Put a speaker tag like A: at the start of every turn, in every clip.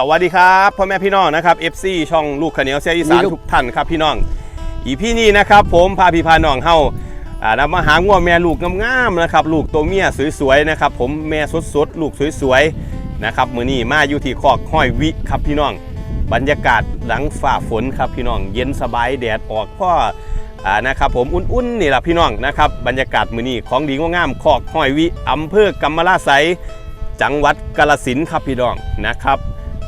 A: สวัสดีครับพ่อแม่พี่น้องนะครับ FC ช่องลูกขาวเหนียวเสียอีสาน
B: มีลูก
A: ทุกท่านครับพี่น้อง อีพี่นี่นะครับ ผมพาพี่พาน้องเฮาอ่านำมาหางัวแม่ลูกงามๆนะครับ ลูกตัวเมียสวยๆนะครับ ผมแม่สดๆลูกสวยๆนะครับมื้อนี้มาอยู่ที่คอกห้อยวิครับพี่น้อง บรรยากาศหลังฝ่าฝนครับพี่น้องเย็นสบายแดดออกพ่ออ่านะครับผมอุ่นๆนี่แหละพี่น้องนะครับบรรยากาศมื้อนี้ของดีงามๆคอกห้อยวิอำเภอกำมะลาไสยจังหวัดกาลสินธุ์ครับพี่น้องนะครับ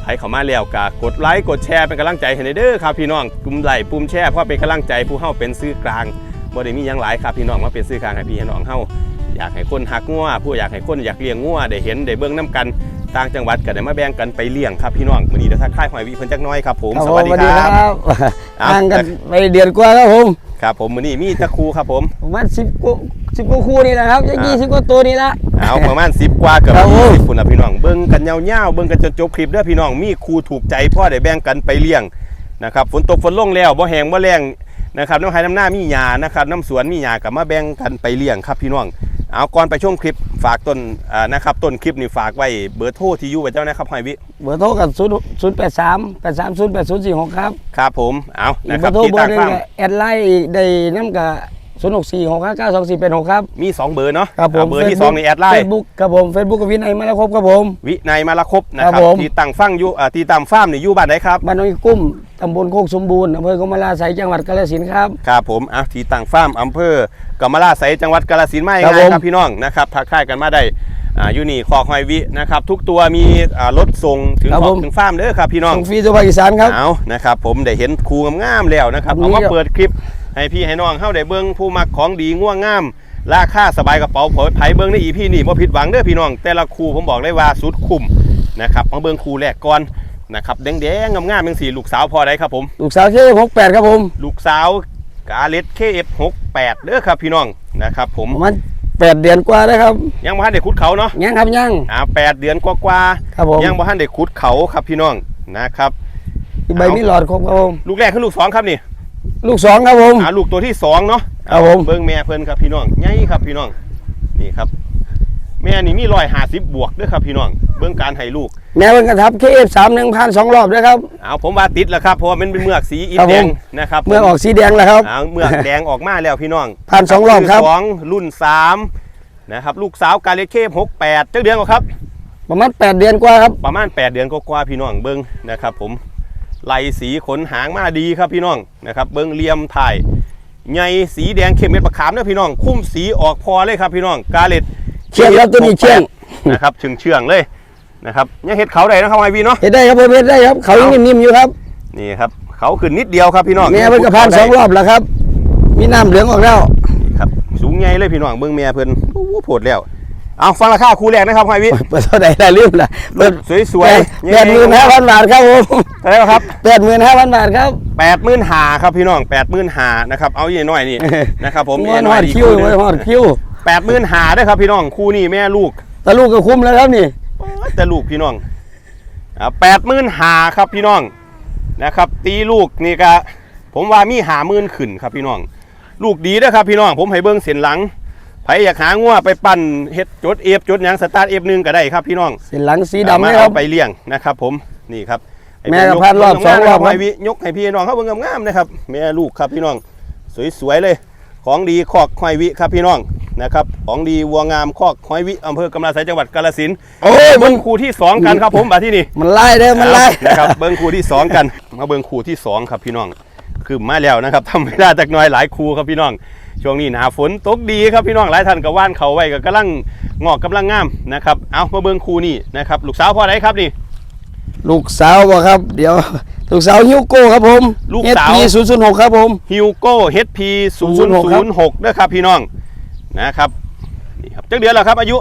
A: ใครเข้ามาแล้วก็กดไลค์กดแชร์เป็นกำลังใจให้ในเด้อครับพี่น้องปุ่มไลค์ปุ่มแชร์เพราะเป็นกำลังใจผู้เฮาเป็นซื้อกลางบ่ได้มีหยังหลายครับพี่น้องมาเป็นซื้อกลางให้พี่ให้น้องเฮาอยากให้คนหักงัวผู้อยากให้คนอยากเลี้ยงงัวได้เห็นได้เบิ่งน้กันต่างจังหวัดก็ได้มาแบ่งกันไปเลี้ยงครับพี่น้องมื้อนี้เดี๋ยวทักทายหอยวิเพิ่นจักหน้อยครับผม
B: ครับ
A: ส
B: ผม
A: วัสดีครับ
B: บ
A: เอา
B: ห่างกันไปเดือนกว่าครับผม
A: ครับผมมื้อนี้มีตะครูครับผม
B: ประมาณสิบกว่า สิบกว่าคู่นี่นะครับยัง
A: อ่า
B: ยี่สิบกว่าตัวนี่ละ
A: เอาประมาณ10กว่าเกือบ
B: ครับผม
A: 20พุ่นน่ะพี่น้องเบิ่งกันยาวๆเบิ่งกันจนจบคลิปเด้อพี่น้องมีครูถูกใจพ่อได้แบ่งกันไปเลี้ยงนะครับฝนตกฝนลงแล้วบ่แห้งบ่แรงนะครับน้ำไห้น้ำหน้ามีหญ้านะครับน้ำสวนมีหญ้ากับมาแบ่งกันไปเลี้ยงครับพี่น้องเอาก่อนไปช่วงคลิปฝากต้นอ่านะครับต้นคลิปนี่ฝากไว้เบอร์โทรที่อยู่ไว้เจ้านะครับหอยวิ
B: เบอร์โทรกับศูนย์ศูนย์แปดสามแปดสามศูนย์แปดศูนย์สี่หกครับ
A: ครับผมเอา
B: อี
A: นะ
B: ก
A: ค
B: เบ
A: รั
B: อบร์โทร
A: ที่
B: เบอ
A: ต่า
B: ร์
A: ง
B: หนึง
A: ฟัง
B: ก็แอดไลน์ได้น้ำกับ ศูนย์หกสี่หกห้าเก้าสองสี่เป็นหกครับ
A: มี 2 เบอร์เนาะ
B: ครับผม
A: เอาเบอร์ที่2นี่แอดไล
B: เฟ
A: น์
B: ซบุ๊กครับผมเฟซบุ๊กกับวินัยมาแล้วครบครับผม
A: วินัยมาละครบนะค
B: ครั
A: รับบ
B: ผม
A: ที่ตั้งฟังอยู่อ่าที่ตามฟาร์มนี่อยู่บ้านไหนครับ
B: บ้านน้อยกุ้มตำบลโคกสมบูรณ์อำเภอกำมะลาไสยจังหวัดกาฬสินธุ์ครับ
A: ครับผมอะที่ตั้งฟาร์มอำเภอกำมะลาไสยจังหวัดกาฬสินธุ์มา
B: ครับ
A: ง่าย
B: ผม
A: ๆครับพี่น้องนะครับทักทายกันมาได้ อ่าอยู่นี่คอกหอยวินะครับ ทุกตัวมีอ่ารถส่งถึง
B: ครับ
A: คอ
B: ผ
A: ก
B: ม
A: ถึงฟาร์มเด้อครับพี่น้อง
B: ส่งฟรีตัวภาคอีสานครับ
A: เอานะครับ ผมได้เห็นครูงามๆแล้วนะครับ
B: ครับ
A: เอามา
B: นี่
A: เปิดคลิปให้พี่ให้น้องเข้าได้เบิ้งผู้มักของดีง่วงงามราคาสบายกระเป๋าเผยไผเบิ้งในอีพี่นี่บ่ผิดหวังเด้อพี่น้อง แต่ละครูผมบอกเลยว่าสุดคุ้มนะครับมาเบิ้งครูแรกก่อนนะครับแดงๆงามๆจังสี่ลูกสาวพอได้ครับผม
B: ลูกสาวชื่อหกแปดครับผม
A: ลูกสาวกาเลต KF68 เด้อครับพี่น้องนะครับผม
B: ประมาณ แปดเดือนกว่าแล้วครับ
A: ยังบ่ทันได้ขุดเขาเนาะ
B: ยังครับยัง
A: อ่าแปดเดือนกว่า
B: ครับผม
A: ๆยังบ่ทันได้ขุดเขาครับพี่น้องนะครับ
B: อีกใบมีหลอดครบครับผม
A: ลูกแรกคือลูกสองครับนี่
B: ลูกสองครับผม
A: อ่าลูกตัวที่สองเนาะ
B: ครับผม
A: เบิ้งแม่เพิ่นครับพี่น้องใหญ่ครับพี่น้องนี่ครับ แม่นี่มีรอยหาสิบบวกเด้วยครับพี่น้องเบิ้งการให้ลูก
B: แม่เป็นกระทับเคเอฟสามหนึ่งพันสองรอบด้วยครับ
A: เอาผมว่าติดแล้วครับเพราะว่ามันเป็นเมือกสีอิฐ
B: ครับ
A: แด
B: ผ
A: ง
B: ม
A: นะครับ
B: เมื่อออกสีแดงแล้วครับ
A: เอาเมือกแดงออกมาแล้วพี่น้อง
B: ผ่านสองรอบครับ
A: สองรุ่นสามนะครับลูกสาวกาเลเคฟหกแปดเจ้าเดือนกว่าครับ
B: ประมาณแปดเดือนกว่าครับ
A: ประมาณ 8 เดือนก็กว่าๆพี่น้องเบิ้งนะครับผมไหลสีขนหางมาดีครับพี่น้องนะครับเบิ้งเหลี่ยมถ่ายใหญ่สีแดงเข้มเม็ดประขามเด้อพี่น้อง คุ้มสีออกพอเลยครับพี่น้องกาเลต
B: เชื่องครับตัวนี้เชื่อง
A: นะครับเชื่องเชื่องๆเลยนะครับยังเห็ดเขาได้นะครับไอวีเนาะ
B: เห็นได้ครับผมเห็นได้ครับเขายังนิ่มๆอยู่ครับ
A: นี่ครับเขาขึ้นนิดเดียวครับพี่น้อง
B: แม่เป็นกระพานสองรอบแล้วครับ มีน้ำเหลืองออกแล้ว
A: นี่ครับสูงใหญ่เลยพี่น้องเบิ้งแม่เพิ่นโอ้โหโผดแล้วเอาฟังราคาคู่แรกนะครับไอวี
B: เปิดเท่าไหร่ได้ลืมละเปิด
A: สวยๆ
B: แปดหมื่นห้าพันบาทครับผม
A: เท่าไหร่ครับ
B: แปดหมื่นห้าพันบาทครับ
A: แปดหมื่นหาครับพี่น้องแปดหมื่นหานะครับเอาอย่างน้อยนี่นะครับผม
B: งอน
A: น้
B: ห
A: อ
B: อยด
A: ดี
B: คิ้ว
A: คู่หนึง
B: หอดคิ้ว
A: แปดหมื่นหาด้วยครับพี่น้องคู่นี้แม่ลูก
B: แต่ลูกก็คุ้มแล้วครับนี่
A: แต่ลูกพี่น้องอ่าแปดหมื่นหาครับพี่น้องนะครับ ตีลูกนี่ก็ผมว่ามีหาหมื่นขึ้นครับพี่น้อง ลูกดีเด้อครับพี่น้องผมให้เบิ้งเส้นหลังไผอยากหางัวไปปั่นเฮ็ดจดเอฟจดหยังสตาร์ทเอฟหนึงก็ได้ครับพี่น้อง
B: เส้นหลังสีดำ
A: เอา
B: ไหม
A: มา
B: ครั
A: เอา
B: บ
A: ไปเลี้ยงนะครับผมนี่ครับให้
B: แม่ก็
A: ย
B: พันรอบ
A: เบิ่ง
B: สองรอบ
A: งามๆนะครับให้วิยกให้พี่น้องเขาเบิ่งงามๆนะครับแม่ลูกครับพี่น้อง สวยๆเลย ของดีคอกหอยวิครับพี่น้องนะครับของดีวัวงามคอกหอยวิอำเภอกำลาไสยจังหวัดกาฬสินธุ์
B: โอ้ยมั
A: เบิ้
B: น
A: งคู่ที่สองกันครับผมมาที่นี่
B: มันไล่เด้อมันไล่
A: เอานะครับเบิ้งคู่ที่สองกันมาเบิ้งคู่ที่สองครับพี่น้องคือมาแล้วนะครับทำไม่ได้จากหน้อยหลายคู่ครับพี่น้องช่วงนี้หนาฝนตกดีครับพี่น้องหลายท่านก็ว่านเขาไว้ก็กำลังงอกกำลังงามนะครับเอามาเบิ้งคู่นี้นะครับลูกสาวพ่อไหนครับนี่
B: ลูกสาวบ่ครับ เดี๋ยว ลูกสาวฮิวโก้ครับผม
A: ลูกสาว
B: ศูนย์ศูนย์หกครับผม
A: ฮิวโก้เฮดพีศูนย์
B: 006
A: ศูนย์หกด้วยครับพี่น้องนะครับนี่ครับจักเดือนแล้วครับอายุ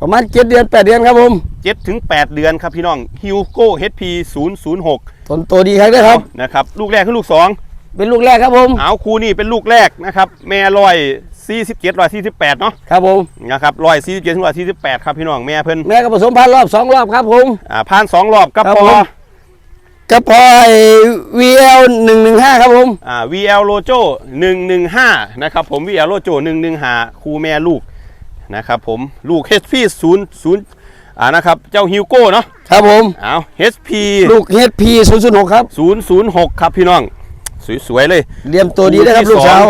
B: ประมาณเจ็ดเดือนแปดเดือนครับผม
A: 7ถึง8เดือนครับพี่น้องฮิวโก้เฮดพีศูนย์ศูนย์หก
B: ตนตัวดีครับด้วยครับ
A: นะครับลูกแรกคือลูกสอง
B: เป็นลูกแรกครับผม
A: เอาคูนี่เป็นลูกแรกนะครับแม่ลอย47ลอย48เนาะ
B: ครับผม
A: นะครับลอย47ถึงลอย48ครับพี่น้องแม่เพิ่น
B: แม่ก็ผสมพันธุ์รอบสองรอบครับผม
A: อ่าผ่านสองรอบกับ
B: ครับ
A: พอ
B: ผม กระเพาะวีเอลหนึ่งหนึ่งห้าครับผม
A: อ่า VL Lojo 115 นะครับผม VL Lojo 115 คูแม่ลูกนะครับผมลูก HP 0 0อ่านะครับ เจ้าฮิวโก้เนาะ
B: ครับผม
A: เอา HP
B: ลูกเฮดพีศูนย์ศูนย์หกครับ
A: 006 ครับพี่น้อง สวยๆเลย
B: เรียมตัวดีนะครับ
A: ลู
B: ลู
A: ก
B: ก
A: ที่สอง
B: สาว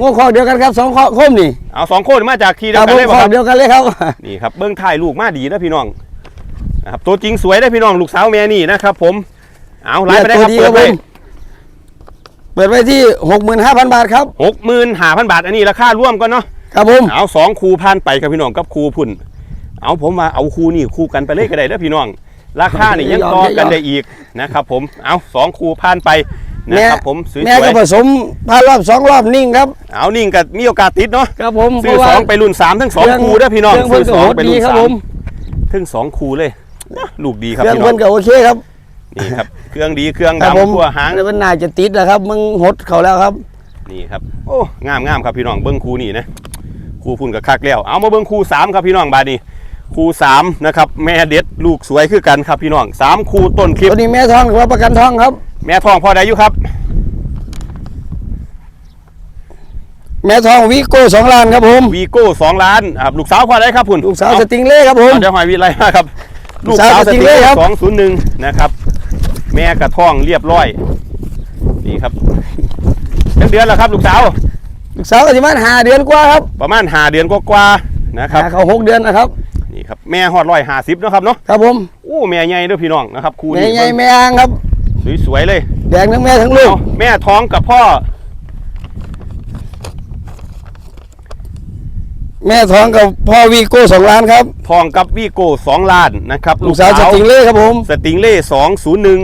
B: งูคอกเดียวกันครับสองคอกคมนี่
A: เอาสองโคนมาจากที
B: ค
A: เดีย
B: รั
A: ว
B: บ
A: กัน
B: ผม
A: เลย
B: ค
A: บ่
B: อ
A: ค
B: ก
A: รับ
B: เดียวกันเลยครับ
A: นี่ครับเบิ้งถ่ายลูกมาดีนะพี่น้องนะครับตัวจริงสวยได้อพี่น้องลูกสาวแม่นี่นะครับผม เอาไลฟ์ไปได้ครับ
B: เรียกตัว
A: เปิด
B: ดี
A: ไป
B: ครับผมเปิดไว้ที่หกหมื่นห้าพันบาทครับ
A: หกหมื่นห้าพันบาทอันนี้ราคาร่วมกันเนาะ
B: ครับผม
A: เอาสองคูพันไปครับพี่น้องกับคูพุ่น เอาผมมาเอาคูนี่คู่กันไปเลยก็ได้เด้อพี่น้อง ราคานี่ยังต่อกันได้อีกนะครับผมเอาสองคูพันไปนะ
B: แม่
A: ครับผมสวย
B: แม่ก็ผสมพารอบสองรอบนิ่งครับ
A: ๆเอานิ่งกับมีโอกาสติดเนาะ
B: ครับผม
A: ซื้อสองไปรุ่นสามทั้งสอง
B: เครื่
A: คูเด้อพี่น้อง
B: เครื่องเพิ่
A: ซื้
B: น
A: อ
B: ก็
A: สอง
B: โหด
A: ไป
B: ดี
A: รุ่น
B: ครับ
A: สา
B: ผมม
A: ทั้งสองคูเลยลูกดีครับ
B: เครื่อง
A: พี่น้อ
B: เพิ่
A: ง
B: นก็โอเคครับ
A: นี่ครับ เครื่องดีเครื่อง
B: ครับผม
A: ดำทั่วหาง
B: แล้วมันน่าจะติดแล้วครับ มึงหดเขาแล้วครับ
A: นี่ครับ โอ้งามงามครับพี่น้องเบิ้งคูนี่นะคูพุ่นกับคักแล้ว เอามาเบิ้งคูสามครับพี่น้องบาดนี้คูสามนะครับ แม่เด็ดลูกสวยคือกันครับพี่น้องสามคูต้นคลิป
B: ตัวนี้แม่ทองหรือว่าประกันทองครับ
A: แม่ทองพ่อได้อยู่ครับ
B: แม่ทองวิโก้สองล้านครับผม
A: วีโก้สองล้านอ่าลูกสาวพ่อได้ครับพุ่น
B: ลูกสาว
A: เอ
B: สติงเล่ครับผม
A: เอาเดี๋ยวหอยวีไรมาครับ
B: ลู
A: ลูก
B: กสาว
A: สาวส
B: สติ
A: ติ
B: ง
A: ง
B: เล่
A: เล่
B: ครับ
A: สองศูนย์หนึ่งนะครับ แม่กระท่องเรียบร้อย นี่ครับเป็นเดือนแล้วครับลูกสาว
B: ลูกสาวก็สิมาหาเดือนกว่าครับ
A: ประมาณหาเดือนกว่าๆนะครับ
B: หาเขาหกเดือนนะครับ
A: นี่ครับแม่หอดร้อยห้าสิบนาะครับเนาะ
B: ครับผม
A: โอ้แม่ใหญ่เด้วยพี่น้องนะครับคู
B: แม่
A: นี่
B: ใหญ่แม่อ่างครับ
A: สวยๆเลย
B: แดงทั้งแม่ทั้งลูก
A: เอาแม่ท้องกับพ่อ
B: แม่ทองกับพ่อวีโก้สองล้านครับ
A: ทองกับวีโก้สองล้านนะครับ
B: ลูกสาวสติงเล่ครับผม
A: สติงเล่สองศูนย์หนึ่ง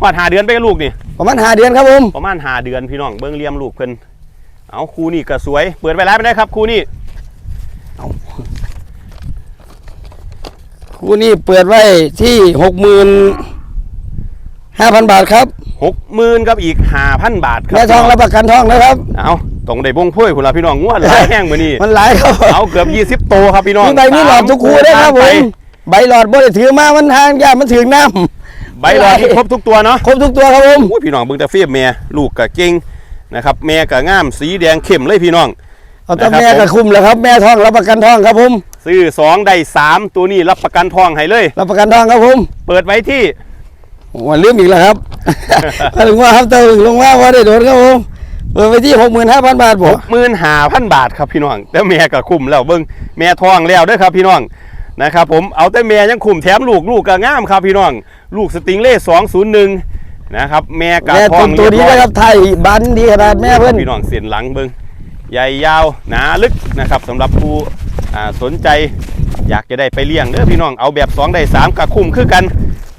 A: หอดหาเดือนไปกับลูกนี่
B: ประมาณหาเดือนครับผม
A: ประมาณหาเดือนพี่น้องเบิ้งเลี้ยมลูกเพิ่นเอาคูนี่ก็สวย เปิดไปแล้วไม่ได้ครับคูนี่
B: คู่นี้เปิดไว้ที่หกหมื่นห้าพันบาทครับ
A: หกหมื่นกับอีกห้าพันบาทครั
B: แม่ทองรับประกันทองนะครับ
A: เอาตรงได้บงพ้วยคุณละพี่น้องงวดหลายแห้งมือนี่
B: มันหลายครับ
A: เอาเกือบยี่สิบโตครับพี่น้อง
B: มีใบมีหลอดทุกคู่ได้ครับผ
A: ไป
B: มใบหลอดบ่ได้ถือมามันทางยากมันถึงน้
A: ใบหลอดที่ครบทุกตัวเนาะำ
B: ครบทุกตัวครับผม
A: อุ้ยพี่น้องเบิ่งแต่เฟียบแม่ลูกกะเก่งนะครับแม่กะงามสีแดงเข้มเลยพี่น้อง
B: เอาแต่
A: นะครับ
B: แม่ก็คุมแล้วครับแม่ทองรับประกันทองครับผม
A: ซื้อสองได้สามตัวนี้รับประกันทองให้เลย
B: รับประกันทองครับผม
A: เปิดไว้ที่
B: วันลืมอีกแล้วครับมาถึงว่าครับเติมลงมาว่าได้โดนครับผมเปิดไปที่หกหมื่นห้าพันบาทบ
A: ห
B: อก
A: กหมื่นห้าพันบาทครับพี่น้องแต่แม่กะคุ้มแล้วเบิ่งแม่ทองแล้วเด้วยครับพี่น้อง นะครับผมเอาแต่แม่ยังคุ้มแถมลูกลูกกะงามครับพี่น้องลูกสติงเล่สองศูนย์หนึ่งนะครับแม่กะ
B: แม่
A: ทอ
B: ต้
A: ง
B: นตัวนี้
A: เรียบร้อย
B: นะครับไทยบันดีขนาดแม่เพื่อน
A: พี่น้องเสียนหลังเบิงใหญ่ยาวหนาลึกนะครับสำหรับผู้อ่าสนใจอยากจะได้ไปเลี้ยงเด้อพี่น้องเอาแบบ 2 ได้ 3กับคุ้มคือกัน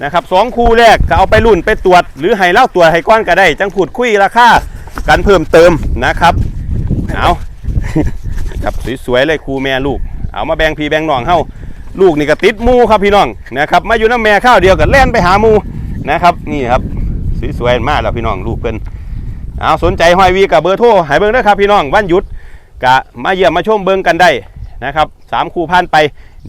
A: นะครับสองคู่แรกก็เอาไปรุ่นไปตรวจ หรือให้เล่าตรวจให้ก้อนก็ได้ จังพูดคุยราคากันเพิ่มเติมนะครับเอาครับสวยๆเลยครูแม่ลูก เอามาแบ่งพี่แบ่งน้องเฮา ลูกนี่ก็ติดหมูครับพี่น้องนะครับมาอยู่น้ำแม่ข้าวเดียวกับแล่นไปหาหมูนะครับนี่ครับสวยๆมากแล้วพี่น้องลูกเพิ่นเอาสนใจห้อยวีกับเบอร์โทรใหายเบิ้งด้วยครับพี่น้องวันหยุดกะมาเยี่ยมมาชมเบิ้งกันได้นะครับสามคู่ผ่านไป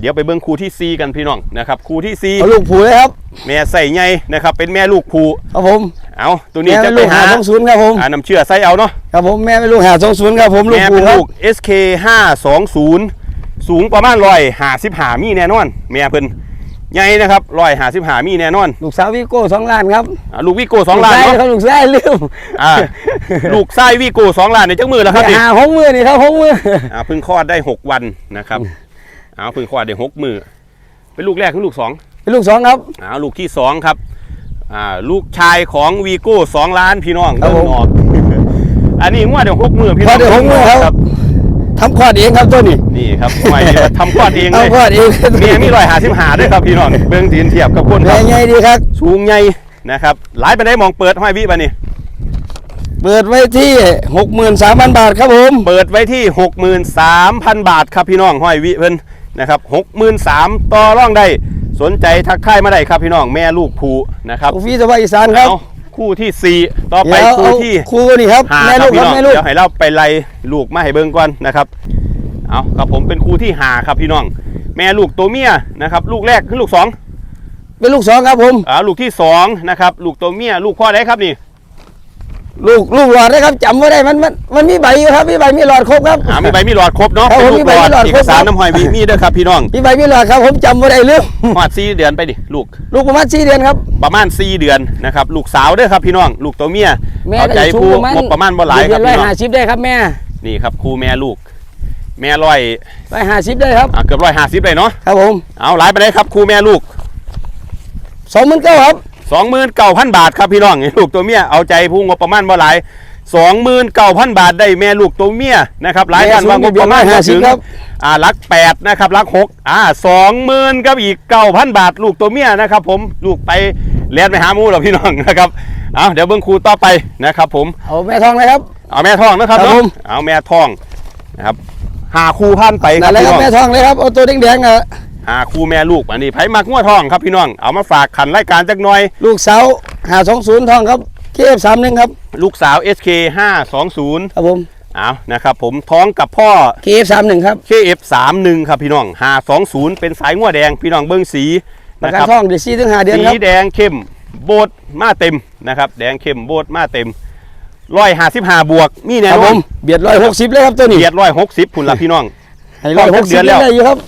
A: เดี๋ยวไปเบิ้งคู่ที่ 4 กันพี่น้องนะครับคู่ที่
B: เอาลูกผูเลยครับ
A: 4แม่ใส่ไงนะครับเป็นแม่ลูกผู
B: ครับผม
A: เอาตัวนี้
B: แม่
A: จะ
B: เป็น
A: ไป
B: ลูก
A: หา
B: หาสองศูนย์ครับผม
A: อ่าน้ำเชื่อใส่เอาเนาะ
B: ครับผมแม่เป็นลูกหาสองศูนย์ครับผมลูก
A: แม่
B: ผู
A: เป็น
B: ครับ
A: ลูก SK 520สูง ประมาณร้อยหาสิบหามีแน่นอนแม่เพิ่นใหญ่นะครับร้อยหาสิบหามีแน่นอน
B: ลูกสาววิโก้สองล้านครับ
A: อ่าลูกวิโก้สองล้าน
B: ลูก
A: เนาะ
B: ไส้ครับลูกไส้ลืม
A: อ่าลูกไส้วิโก้สองล้านในจังมือแล้วครับนี่
B: หาหกมือนี่ครับหกมือ
A: อ่าเพิ่งคลอดได้6วันนะครับเอาเพิ่งคลอดได้หกมือเป็นลูกแรกคือลูกสอง
B: เป็นลูกสองครับ
A: อ่าลูกที่สองครับอ่าลูกชายของวีโก้สองล้านพี่น้อง
B: ครับผม
A: เดินออกอันนี้งวดเดี๋ยวหกมือพี่
B: พ
A: น้
B: อ
A: อง
B: เดี๋ยวหกมือครับ ทำคลอดเองครับตัวนี้
A: นี่ครับไม่ทำคลอดเองเลย
B: ทำคลอดเอง
A: เมียมีรอยหาสิบหาด้วยครับพี่น้องเบื้องตีนเทียบกับคนค
B: แม่
A: รับ
B: ใหญ่ดีครับ
A: สูงใหญ่นะครับหลายไปได้มองเปิดห้อยวิบานี่
B: เปิดไว้ที่หกหมื่นสามพันบาทครับผม
A: เปิดไว้ที่63,000บาทครับพี่น้องห้อยวิเพิ่นนะครับ63,000ต่อร่องได้สนใจทักทายมาได้ครับพี่น้องแม่ลูกผูนะครับ
B: ลูกฟีสบายอีสานครับ
A: เอา คู่ที่4ต่อไป
B: เดี๋ยว
A: คู่
B: เอา
A: ที่
B: คู่นี่ครับ
A: ห้า
B: แม่
A: ค
B: ลู
A: รับ
B: ก
A: พี่
B: ครับ
A: น้อง
B: แม่ลูก
A: เดี๋ยวให้เราไปไล่ลูกมาให้เบิ่งก่อนนะครับ เอาครับผมเป็นคู่ที่หาครับพี่น้อง แม่ลูกตัวเมียนะครับ ลูกแรกคือลูกสอง
B: เป็นลูกสองครับผม
A: อ่าลูกที่สองนะครับ ลูกตัวเมียลูกพ่อได้ครับนี่
B: ลูกลูกหลอดนะครับจำไว้ได้มันมันมันมีใบอยู่ครับมีใบมีหลอดครบครับ
A: อ่ามีใบมีหลอดครบเนาะ
B: ครับ
A: เป็น
B: ผม
A: ลู
B: มี
A: ก
B: ใบ
A: หลอด
B: มีหลอด
A: เอ
B: คร
A: ก
B: บ
A: สาร
B: ครับ
A: น้ำหอยมีมีเด้อครับพี่น้อง
B: มีใบมีหลอดครับ ผมจำไว้ได้เรื่อง
A: หอดสี่เดือนไปดิลูก
B: ลูกประมาณสี่เดือนครับ
A: ประมาณ4เดือนนะครับลูกสาวเด้อครับพี่น้อง ลูกตัวเมีย
B: แม่
A: เอาใจ
B: ก็สู
A: ผู้
B: งประมาณ
A: งบประมาณบ่หลายครับ
B: ร้อย
A: พี่น้อง
B: ห้าสิบได้ครับแม่
A: นี่ครับครูแม่ลูก แม่ร้อย
B: ร้อยห้าสิบได้ครับ
A: อ่าเกือบร้อยห้าสิบเลยเนาะ
B: ครับผม
A: เอาหลายไปเลยครับครูแม่ลูก
B: สองหมื่นเก้าครับ
A: สองหมื่นเก้าพันบาทครับพี่น้องลูกตัวเมียเอาใจผู้งบประมาณบ่หลายสองหมื่นเก้าพันบาทได้แม่ลูกตัวเมียนะครับหลายท่านว่างบประมาณ
B: ห้า
A: บ่
B: สิ
A: ถึ
B: บ
A: ง
B: ครับ
A: อ่าหลักแปดนะครับหลักหกอ่าสองหมื่นกับอีกเก้าพันบาทลูกตัวเมียนะครับผมลูกไปเลียนไปหาหมูหรอพี่น้องนะครับเอาเดี๋ยวเบิ้งครูต่อไปนะครับ ผม
B: เอาแม่ทองเลยครับ
A: เอาแม่ทองนะครับ
B: ครับ
A: เนาะ
B: ผม
A: เอาแม่ทองนะครับหาคู่พันไปค
B: นั่
A: รั
B: น
A: บ
B: แหละ
A: พี่
B: ครับ
A: น้อง
B: แม่ทองเลยครับเอาตัวแดงๆอะ
A: หาคู่แม่ลูกอันนี้ไผมักงัวทองครับพี่น้องเอามาฝากขันรายการจักหน่อย
B: ลูกสาวหาสองศูนย์ทองครับเคฟสามหนึ่งครับ
A: ลูกสาว SK 520
B: ครับผม
A: เอานะครับผมท้องกับพ่อ
B: เคฟสามหนึ่งครับ
A: KF 31 ครับพี่น้อง520 เป็นสายงัวแดงพี่น้องเบิ้งสี
B: ประ
A: นะ
B: กั
A: คนรับ
B: ทองเดี๋ยวสี่ถึงห้าเดือน
A: สี
B: ครับ
A: แดงเข้มโบดมาเต็มนะครับแดงเข้มโบดมาเต็มร้อยห้าสิบห้าบวกมีแน่
B: ครับ
A: น
B: ผ
A: อน
B: มเบียดร้อยหกสิบเลยครับตัวนี้
A: เกียรร้อยหกสิบคุณละพี่น้อง
B: ให้ร้อยหกสิบ
A: เดือนแล้ว
B: ได้อยู่ครับ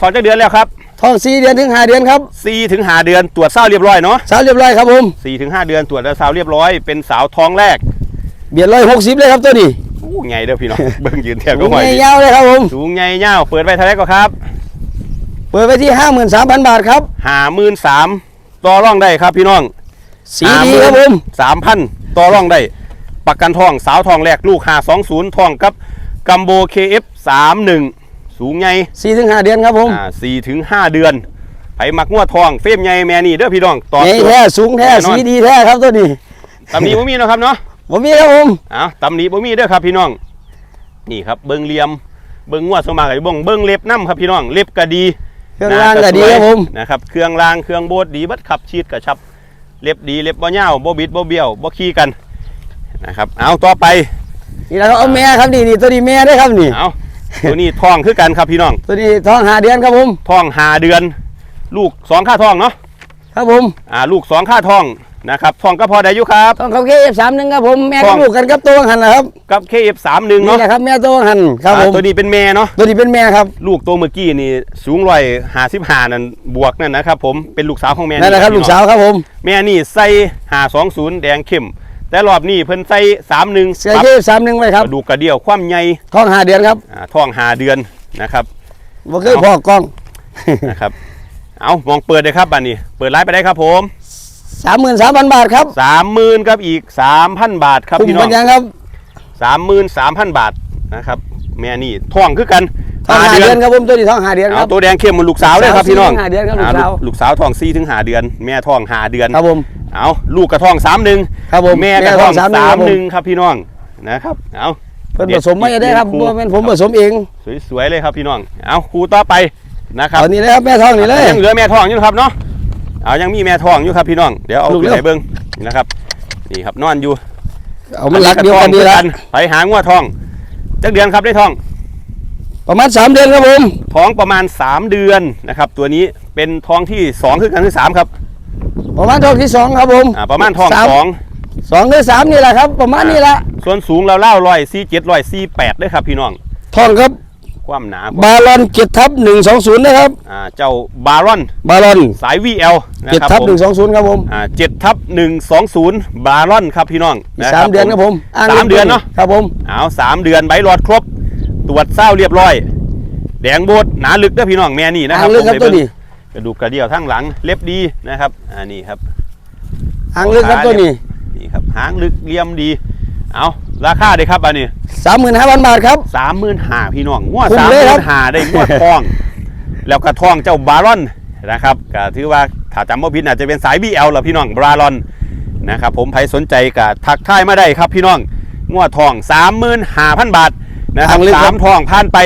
A: พอจะเดือนแล้วครับ
B: ทองสี่เดือนถึงห้าเดือนครับ
A: สี่ถึงห้าเดือนตรวจเศร้าเรียบร้อยเนาะ
B: สาวเรียบร้อยครับผม
A: สี่ถึงห้าเดือนตรวจแล้วเศร้าเรียบร้อยเป็นสาวท้องแรก
B: เบียดร้อยหกสิบเลยครับตัวนี้
A: อู้ไงเด้อพี่น้องเบิ่งยืนแถวก็
B: สูง
A: หอย
B: ใหญ่ยาวเลยครับผม
A: สูงไงเง่าเปิดไว้เท่าไหรก็ครับ
B: เปิดไปที่ห้าหมื่นสามพันบาทครับ
A: ห้าหมื่นสามต่อร่องได้ครับพี่น้อง
B: สีดีครับผม
A: สามพันต่อร่องได้ประกันทองสาวทองแรกลูกห้าสองศูนย์ทองกับกัมโบเคเอฟสามหนึ่ง สูงไง
B: สี่ถึงห้าเดือนครับผม
A: อ่าสี่ถึงห้าเดือนไผมักงวดทองเฟรมใหญ่แม่นี่เด้อพี่น้องตอบ
B: ใหญ่
A: โจท
B: แท้
A: ย์
B: สูงแท้
A: แน่นอน
B: สีดีแท้ครับตัวนี้
A: ตำหนิบ่มีเนาะครับเนาะ
B: ผมมีครับผม
A: เอาตำหนิบ่มีเด้อครับพี่น้อง นี่ครับเบิ่งเหลี่ยมเบิ่งงวดสวนมากกับบ่งเบิ่งเล็บน้ำครับพี่น้องเล็บก็ดี
B: เครื่องรางก็ดีครับผม
A: นะครับเครื่องรางเครื่องโบดดีเบัดขับชีดกระชับ เล็บดีเล็บบ่ยาวบ่บิดบ่เบี้ยวบ่ขี้กันนะครับ เอาต่อไป
B: นี่แหละครับเอาแม่ครับนี่นี่ตัวนี้แม่ได้ครับนี่
A: เอา ตัวนี้ท้องคือกันครับพี่น้อง
B: ตัวนี้ท้องหาเดือนครับผม
A: ท้องหาเดือน ลูกสองค่าท้องเนาะ
B: ครับผม
A: อ่าลูกสองค่าท้องนะครับท้องก็พอได้อยู่ครับ
B: ท้องเขาเคฟสามหนึ่งครับผมแม่
A: ท้
B: กั
A: อบง
B: ลูกกันครับตัวหันนะครับ
A: กับ KF31
B: นี่
A: เนาะ
B: แหละครับแม่ตัวหันครับผ
A: อ่ามตัวนี้เป็นแม่เนาะ
B: ตัวนี้เป็นแม่ครับ
A: ลูกตัวเมื่อกี้นี่สูงร้อยห้าสิบห้านั่นบวกนั่นนะครับผมเป็นลูกสาวของแม่
B: นั่นแหละครับ
A: พี่
B: ลู
A: อง
B: กสาวครับผม
A: แม่นี่ใส่หาสองศูนย์แดงเข้ม แต่รอบนี้เพิ่นใส่สามหนึ่ง
B: เสียเคฟสามหนึ่งไว้ครับ
A: กระดูกกระเดี่ยวความใหญ่
B: ท้องหาเดือนครับ
A: อ่าท้องหาเดือนนะครับ
B: บ่เคยพอกล้อง
A: นะครับ เอามองเปิดเลยครับบันนี้ เปิดไลฟ์ไปได้ครับผม
B: สามหมื่นสามพันบาทครับ
A: สามหมื่นกับอีกสามพันบาทครับ
B: คุ้ม
A: พี่น้
B: กั
A: อนง
B: ยังครับ
A: สามหมื่นสามพันบาทนะครับ แม่นี่ท้องคือกัน
B: ท้องหาเดือนครับผมตัวนี้ท้องหาเดือนค
A: เอา
B: รับ
A: ตัวแดงเข้มเหมันลูกสาวเลยครับ
B: สาว
A: พี่น้อง
B: สี่ถึงห้าเดือนครับลูก
A: อ่
B: สาว
A: ลูกสาวท้องสี่ถึงหาเดือน แม่ท้องหาเดือน
B: ครับผม
A: เอาลูกกระท้องสามหนึ่ง
B: ครับผม
A: แม่กระท้อง
B: สามหนึ่ง
A: สา
B: ครั
A: ม
B: บผม
A: หนึ่งครับพี่น้องนะครับเอา
B: เพิ่นผสมไม่ได้ครับ
A: เด็ด
B: บ่แม่นผมผสมเอง
A: สวยๆเลยครับพี่น้องเอาครูต่อไปนะครับ
B: ตอนนี้เลยครับแม่ท้องนี่เลย
A: ยังเหลือแม่ท้องอยู่ครับเนาะเอายังมีแม่ท้องอยู่ครับพี่น้องเดี๋ยวเอา
B: ลูก
A: ไป
B: เร็ว
A: ไหนเบิ้งนะครับนี่ครับนอนอยู่
B: เอามันรักเดียวกันดีละ
A: ไปหางัวทองจักเดือนครับได้ทอง
B: ประมาณสามเดือนครับผม
A: ท้องประมาณ 3 เดือนนะครับ ตัวนี้เป็นท้องที่สองคือกันที่สามครับ
B: ประมาณท้องที่สองครับผม
A: อ่าประมาณท้อง
B: สาม
A: สอง
B: สองหรือสามนี่แหละครับ ประมาณนี้ละ
A: ส่วนสูงเราเล่าร้อยสี่เจ็ดร้อยสี่แปดด้วยครับพี่น้อง
B: ท้องครับ
A: ความหนา
B: บาลอนเจ็ดทับหนึ่งสองศูนย์นะครับ
A: อ่าเจ้าบารอน
B: บาลอน
A: สาย VL นะ
B: เจ็ด
A: ครับ
B: ทับ
A: ผม
B: หนึ่งสองศูนย์ครับผม
A: อ่าเจ็ดทับหนึ่งสองศูนย์บารอนครับพี่น้อง
B: อีก
A: นะ
B: สามเดือนครับผมอ้ง
A: สามเดือนเนาะ
B: ครับผม
A: เอาสามเดือนใบหลอดครบ ตรวจเศร้าเรียบร้อย แดงโบดหนาลึกเด้อพี่น้องแม่นี่นะค
B: อ้า
A: รับ
B: งลึกครับ
A: ผม
B: ตัว
A: ไป
B: นี้
A: เบิ่ง กระดูกกระเดี่ยวทั้งหลังเล็บดีนะครับอ่านี่ครับ
B: อ้างลึกครับตัวนี้
A: นี่ครับหางลึกเลี่ยมดี เอาราคาเลยครับอันนี้
B: สามหมื่นห้าพันบาทครับ
A: สามหมื่นหาพี่น้องงวด
B: คุ้
A: สามม
B: เล
A: ห
B: ยครั
A: มื่
B: บ
A: นหาได้งวดทอง แล้วก็ทองเจ้าบารอนนะครับก็ถือว่าถ้าจำไม่ผิดอาจจะเป็นสาย BL เหรอพี่น้องบารอนนะครับผมใครสนใจก็ทักทายมาได้ครับพี่น้องงวดทองสามหมื่นห้าพันบาทนะครับสามทองผ่านไป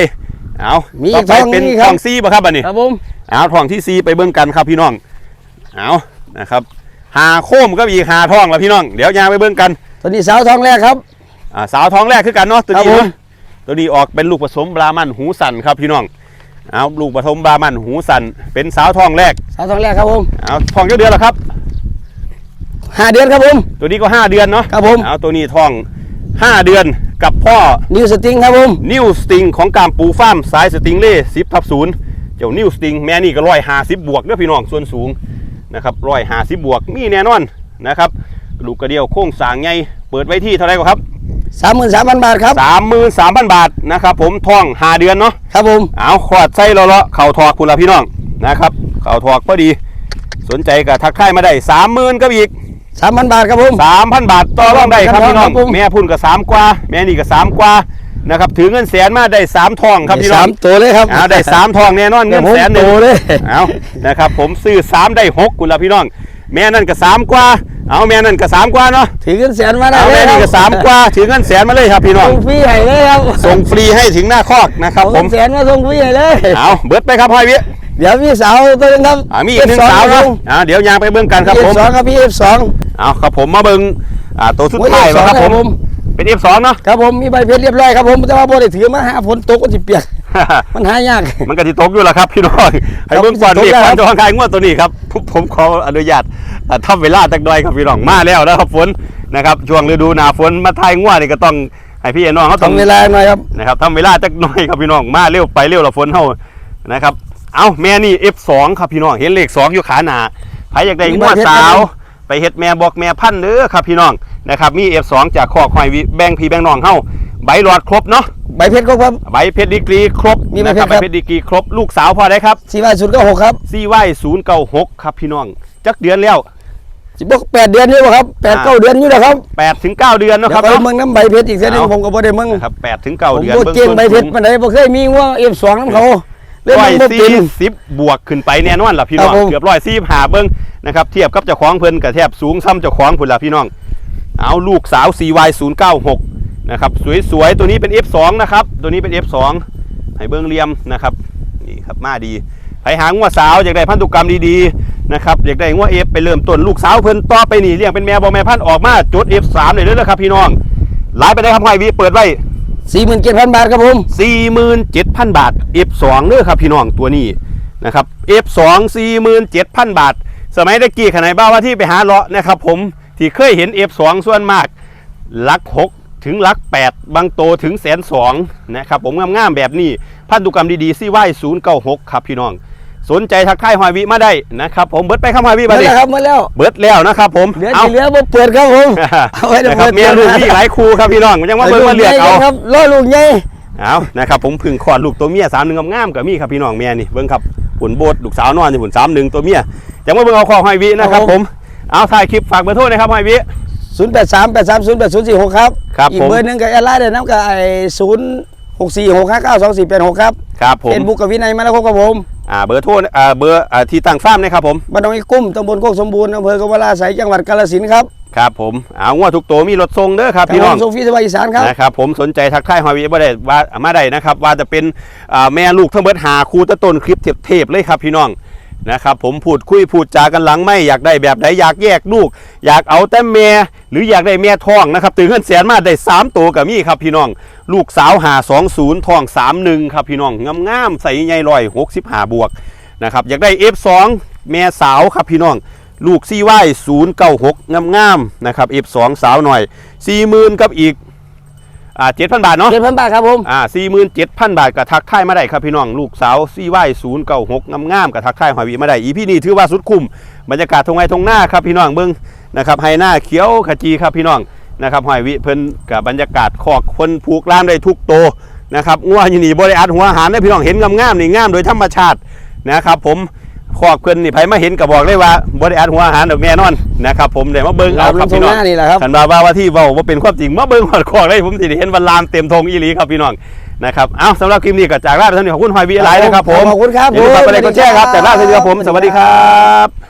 A: เอา
B: มี
A: ต่อไป
B: ทอง
A: เป็น
B: นี่
A: ท
B: ครับ
A: องซีป่ะครับอันนี้
B: ครับผม
A: เอาทองที่ซีไปเบิ่งกันครับพี่น้องเอานะครับหาโคมก็อีกหาทองแล้วพี่น้องเดี๋ยวยางไปเบิ่งกัน
B: ตัวนี้สาวท้องแรกครับ
A: อ่าสาวท้องแรกคือกันเนาะตัวนี้
B: ครับผม
A: เนาะตัวนี้ออกเป็นลูกผสมบรามันหูสันครับพี่น้องเอาลูกผสมบรามันหูสันเป็นสาวท้องแรก
B: สาวท้องแรกครับผม
A: เอาท้องเยอะเดือนแล้วครับ
B: ห้าเดือนครับผม
A: ตัวนี้ก็5เดือนเนาะ
B: ครับผม
A: เอาตัวนี้ท้อง5เดือนกับพ่อ
B: นิวสติงครับผม
A: นิวสติงของกามปูฟาร์มสายสติงเล่สิบทับศูนย์ เจ้านิวสติงแม่นี่ก็ร้อยห้าสิบบวกเด้อพี่น้องส่วนสูงนะครับร้อยห้าสิบบวกมีแน่นอนนะครับกระดูกกระเดียวโค้งสร้างไงเปิดไว้ที่เท่าไหร่ก็ครับ
B: สามหมื่นสามพันบาทครับ
A: สามหมื่นสามพันบาทนะครับผมท้องห้าเดือนเนาะ
B: ครับผม
A: เอาขอดไส้เลาะๆเข่าถอกคุณละพี่น้องนะครับเข่าถอกพอดี สนใจกับทักทายมาได้สามหมื่นก็อีก
B: สามพันบาทครับผม
A: สามพันบาทต่อรองได้ครับพี่น้อง
B: ครับผม
A: แม่พุ่นก็สามกว่า แม่นี่ก็สามกว่า นะครับถือเงินแสนมาได้สามทองครับพี่น้อ
B: สางมตัวเลยครับ
A: เอาได้สามทองแน่นอนเงินแสนหนึ่ง
B: โตเลย
A: เอานะครับผมซื้อสามได้หกคุณละพี่น้อง แม่นั่นก็สามกว่าเอาแม่นั่นก็สามกว่าเนาะ
B: ถือเงินแสนมาได้
A: เอา
B: เล
A: แม่
B: ยค
A: นี่
B: รับ
A: ก็สามกว่าถือเงินแสนมาเลยครับพี่น้อง
B: ส่งฟรีให้เลยครับ
A: ส่งฟรีให้ถึงหน้าคอกนะครับผ
B: ส่
A: ม
B: งแสนมาส่งฟรีให้เลย
A: เอาเบิดไปครับพ่อยวิ
B: เดี๋ยวมีสาวตัวหนึงครับ
A: อ่ามีอีกหนึ่ง
B: F2
A: สาว
B: ค
A: ค
B: รั
A: รั
B: บบ
A: อ่าเดี๋ยวยางไปเบิ่งกันครับผม
B: F2 ครับพี่ F2
A: เอาครับผมมาเบิ่งอ่าตัวสุด
B: โอ้ย
A: ท้าย
B: F2
A: ครับผม
B: ครับผม
A: เป็น F2 เนาะ
B: ครับผมมีใบเพชรเรียบร้อยครับผมแต่ว่าบ่ได้ถือมาหาฝนตกก็สิเปียก มันหายาก
A: มันก็ที่ตกอยู่แล้วครับ พี่น้องให้เบิ่งก่อน
B: ตก
A: เรียก
B: แล้ว
A: ก่อนจะวางขายงวดตัวนี้ครับผมผมขออนุญาตอ่าทำเวลาตักหน่อยครับพี่น้องมาแล้วนะครับฝนนะครับช่วงฤดูหนาฝนมาทายงวดนี่ก็ต้องให้พี่น้องเขาต้อง
B: ทำเวลาหน่อยครับ
A: นะครับทำเวลาจักหน่อยครับพี่น้องมาเร็วไปเร็วละฝนเฮานะครับ เอาแม่นี่ F2 ครับพี่น้องเห็นเลข2อยู่ขาหน้าใครอยากได้
B: มี
A: ง
B: ใบ
A: วด
B: เพชร
A: สาว
B: ครับ
A: ไปเฮ็ดแม่บอกแม่พันธุ์เด้อครับพี่น้องนะครับมี F2 จากคอกหอยวิแบ่งพี่แบ่งน้องเฮาใบหลอดครบเนาะ
B: ใบเพชรก็ครับ
A: ใบเพชรดีกรีครบ
B: มีใบ
A: นะ
B: เพ
A: ค
B: ช
A: รั
B: ร
A: บ
B: ครับ
A: ใบเพชรดีกรีครบลูกสาวพอได้ครับ
B: สี่ใบสุดก็หกครับ
A: CY 096ครับพี่น้องจักเดือนแล้ว
B: สิบกแปดเดือนอยู่บ่ครับแปดเก้าเดือนอยู่นะครับ
A: 8ถึง9เดือนเนาะ
B: เดี๋
A: ค
B: ย
A: รั
B: ว
A: บ
B: ไป
A: เนาะ
B: เมืองน้ำใบเพชรอีกเส้นหนึง
A: เอา
B: ผมก็บ่ได้เมือง
A: ครับ8ถึง
B: ผ
A: 9
B: ม
A: เดือน
B: บ่เก่งใบเพชร
A: สูง
B: ปานใดบ่เคยมีว่า F2 นำเขา เล่น
A: ร้อ
B: มั
A: ย
B: นบ่เป็น
A: สี่สิบบวกขึ้นไปแน่นอนล่ะพี่น้อง
B: ครับผม
A: เกือบร้อยสี่หาเบิ้งนะครับเทียบกับเจ้าของเพิ่นกับแทบสูงซ้ำเจ้าของพุ่นล่ะพี่น้อง เอาลูกสาว CY 096 นะครับสวยๆ ตัวนี้เป็น F2 นะครับ ตัวนี้เป็น F2 ให้เบิ้งเหลี่ยมนะครับนี่ครับมาดีใครหางัวสาวอยากได้พันธุกรรมดีๆนะครับอยากได้งัว F ไปเริ่มต้นลูกสาวเพิ่นต่อไปนี่เลี้ยงเป็นแม่บอแม่พันธุ์ออกมาจุด F3 เลยเด้อครับพี่น้องหลายไปได้ครับห้อยวีเปิดไว้
B: 47,000บาทครับผม
A: 47,000 บาท F2 เด้อครับพี่น้องตัวนี้นะครับ F2 47,000 บาท สมัยตะกี้ขนาดบ้าว่าที่ไปหาเลาะนะครับผมที่เคยเห็น F2 ส่วนมากหลัก6ถึงหลัก 8 บางโตถึงแสนสองนะครับผมงามๆแบบนี้ พันธุกรรมดีๆซี่ไหว096ครับพี่น้อง สนใจทักทายหอยวิมาได้นะครับผมเบิดไปครับหอยวิ
B: มา
A: มาดิ
B: แล้วครับมาแล้ว
A: เบิดแล้วนะครับผม
B: เหลือ
A: เอา
B: ที่เหลือบ่เปิดครับผมเอาไว้เดี๋ยว
A: นะครับ
B: เปิด
A: เมียลูกมีหลายครูครับพี่น้องยังว่าเบิ่งมาเลือกเอา
B: ครับรอลูกใหญ่
A: เอานะครับผมพึ่งคลอดลูกตัวเมียสามหนึ่งงามๆกับมีครับพี่น้องเมียนี่เบิ้งครับผุนโบดลูกสาวนอนอยู่ผุนสามหนึ่งตัวเมียยังมาเบิ้งเอาคอหอยวินะครับผมเอาถ่ายคลิปฝากเบอร์โทรนะครับหอยวิ
B: 083 830 8046ครับ
A: ครับ
B: อีก
A: ผม
B: เบอร์หนึงก็แอดไลน์ได้นำกับไอ้ 0646592486ครับ
A: ครับผม
B: เฟซบุ๊กกับวินัยมาแล้วครับผม
A: อ่าเบอร์โทรอ่าเบอร์อ่าที่ตั้งฟาร์มนะครับผม
B: บ้านหนองอีกุ้มตำบลโคกสมบูรณ์อำเภอกวลาไสยจังหวัดกาฬสินธุ์ครับ
A: ครับผมเอางวดทุกตัวมีรถทรงเด้อครับพี่น้อง
B: ทางโซฟีสวายอีสานครับ
A: นะครับผมสนใจทักทายหอยวิบ่ได้ว่ามาได้นะครับว่าจะเป็นอ่าแม่ลูกทั้งเบิดหาครูตะต้นคลิปเทปๆเลยครับพี่น้อง นะครับผมพูดคุยพูดจากันหลังไม่อยากได้แบบไหนอยากแยกลูก อยากเอาแต่แม่หรืออยากได้แม่ท้องนะครับตื่นเงินแสนมาได้3ตัวกับมี่ครับพี่น้อง ลูกสาวหา20ท้อง31ครับพี่น้องงามๆใส่ใหญ่ร้อย65บวกนะครับอยากได้ F2 แม่สาวครับพี่น้อง ลูกซีไว้096งามๆนะครับ F2 สาวหน่อย40,000กับอีก อ่า7,000บาทเนาะ
B: เจ็ดพันบาทครับผม
A: อ่า47,000บาทกับทักทายมาได้ครับพี่น้องลูกสาวซีไว้096งามๆกับทักทายหอยวีมาได้อีพี่นี่ถือว่าสุดคุ้มบรรยากาศทงไงทงหน้าครับพี่น้องเบิ้งนะครับไฮหน้าเขียวขจีครับพี่น้องนะครับหอยวิเพิ่นกับบรรยากาศคอกคนผูกล่ามได้ทุกโตวนะครับงัวอยี่นี่บริอัดหัวอาหารได้พี่น้องเห็นงามๆนี่งามโดยธรรมชาตินะครับผม คอกเพิ่นนี่ไผมาเห็นก็บอกเลยว่าบริอัดหัวอาหารดอกแน่นอนนะครับผมเดี๋ยวมาเบิ้งเอาครับพี่น้อง
B: หน้านี่แหละครับ
A: ขันบาว่าว่าที่เว้าว่าเป็นความจริงมาเบิ่งหอดคอกได้ผมสิได้เห็นวันลามเต็มธงอีหลีครับพี่น้องนะครับเอาสำหรับคลิปนี้ก็จากลาไปเท่านี้ขอบคุณหอยวีไลน์นะครับผม
B: ขอบคุณครับ
A: อย่าลืมฝากกดไลค์กดแชร์ครับจากลาไปเท่านี้ครับผมสวัสดีครับ